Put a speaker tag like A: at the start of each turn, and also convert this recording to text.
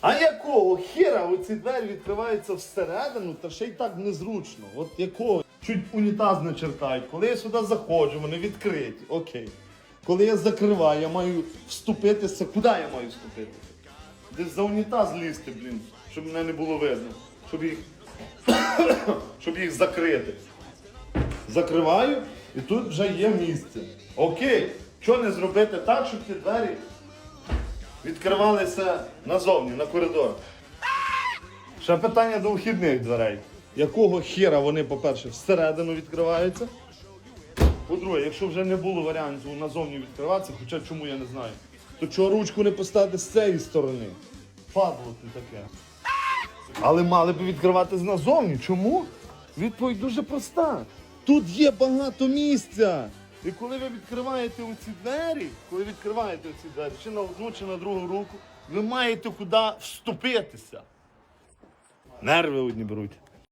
A: А якого хера оці двері відкриваються всередину, та ще й так незручно. От якого? Чуть унітаз не чертають. Коли я сюди заходжу, вони відкриті. Окей. Коли я закриваю, я маю вступитися. Куди я маю вступитися? Десь за унітаз лізти, блін, щоб мене не було видно. Щоб їх. щоб їх закрити. Закриваю і тут вже є місце. Окей. Що не зробити так, щоб ці двері відкривалися назовні, на коридор. Ще питання до вхідних дверей. Якого хера вони, по-перше, всередину відкриваються? По-друге, якщо вже не було варіантів назовні відкриватися, хоча чому я не знаю, то чого ручку не поставити з цієї сторони? Падло ти таке. Але мали б відкривати назовні. Чому? Відповідь дуже проста. Тут є багато місця. І коли ви відкриваєте оці двері, коли відкриваєте оці двері, чи на одну, чи на другу руку, ви маєте куди вступитися. Нерви одні беруть.